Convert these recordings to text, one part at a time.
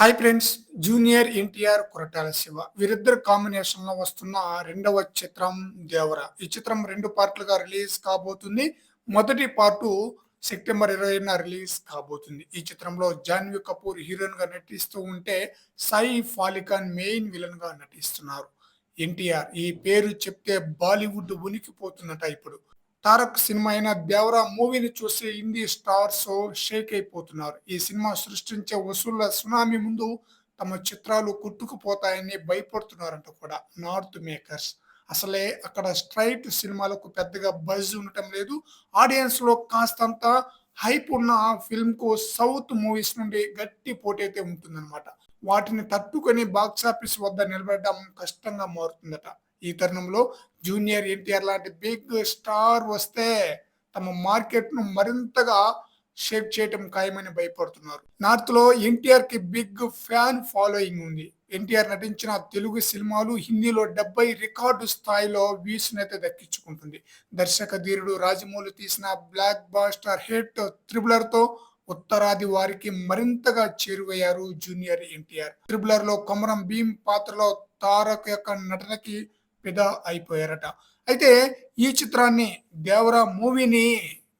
Hi friends junior NTR Koratala Siva. వీరిద్దరు కాంబినేషన్లో వస్తున్న రెండవ చిత్రం దేవర. ఈ చిత్రం రెండు పార్ట్లుగా రిలీజ్ కాబోతుంది. మొదటి పార్టు సెప్టెంబర్ ఇరవైన రిలీజ్ కాబోతుంది. ఈ చిత్రంలో జాన్వీ కపూర్ హీరోయిన్గా నటిస్తూ ఉంటే సాయి ఫాలికాన్ మెయిన్ విలన్గా నటిస్తున్నారు. ఎన్టీఆర్ ఈ పేరు చెప్తే బాలీవుడ్ ఉనికిపోతుందట ఇప్పుడు. తారక్ సినిమా అయిన దేవరా మూవీని చూసి హిందీ స్టార్స్ షేక్ అయిపోతున్నారు. ఈ సినిమా సృష్టించే వసూళ్ళ సునామీ ముందు తమ చిత్రాలు కొట్టుకుపోతాయని భయపడుతున్నారంట కూడా నార్త్ మేకర్స్. అసలే అక్కడ స్ట్రైట్ సినిమాలకు పెద్దగా బజ్ ఉండటం లేదు. ఆడియన్స్లో కాస్తంత హైప్ ఉన్న ఫిల్మ్కు సౌత్ మూవీస్ నుండి గట్టి పోటీ అయితే ఉంటుందన్నమాట. వాటిని తట్టుకొని బాక్సాఫీస్ వద్ద నిలబడడం కష్టంగా మారుతుందట. ఈ తరుణంలో జూనియర్ ఎన్టీఆర్ లాంటి బిగ్ స్టార్ వస్తే తమ మార్కెట్ను మరింతగా షేక్ చేయటం ఖాయమని భయపడుతున్నారు. నార్త్లో ఎన్టీఆర్కి బిగ్ ఫ్యాన్ ఫాలోయింగ్ ఉంది. ఎన్టీఆర్ నటించిన తెలుగు సినిమాలు హిందీలో డెబ్బై రికార్డు స్థాయిలో వ్యూస్నైతే దక్కించుకుంటుంది. దర్శక ధీరుడు రాజమౌళి తీసిన బ్లాక్ బాస్టర్ హిట్ త్రిబులర్తో ఉత్తరాది వారికి మరింతగా చేరువయ్యారు జూనియర్ ఎన్టీఆర్. త్రిబులర్లో కొమరం భీమ్ పాత్రలో తారక్ యొక్క నటనకి ఫిదా అయిపోయారట. అయితే ఈ చిత్రాన్ని దేవరా మూవీని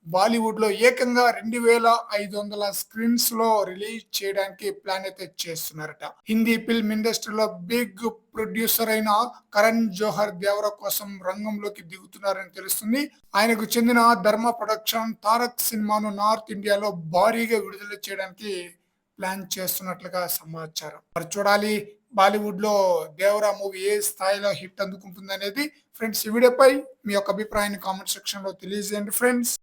బాలీవుడ్లో ఏకంగా రెండు వేల ఐదు వందల స్క్రీన్స్లో రిలీజ్ చేయడానికి ప్లాన్ అయితే చేస్తున్నారట. హిందీ ఫిల్మ్ ఇండస్ట్రీలో బిగ్ ప్రొడ్యూసర్ అయిన కరణ్ జోహర్ దేవర కోసం రంగంలోకి దిగుతున్నారని తెలుస్తుంది. ఆయనకు చెందిన ధర్మ ప్రొడక్షన్ తారక్ సినిమాను నార్త్ ఇండియాలో భారీగా విడుదల చేయడానికి ప్లాన్ చేస్తున్నట్లుగా సమాచారం. మరి చూడాలి బాలీవుడ్లో దేవరా మూవీ ఏ స్థాయిలో హిట్ అందుకుంటుంది అనేది ఫ్రెండ్స్ ఈ వీడియోపై మీ యొక్క అభిప్రాయాన్ని కామెంట్ సెక్షన్లో తెలియజేయండి ఫ్రెండ్స్.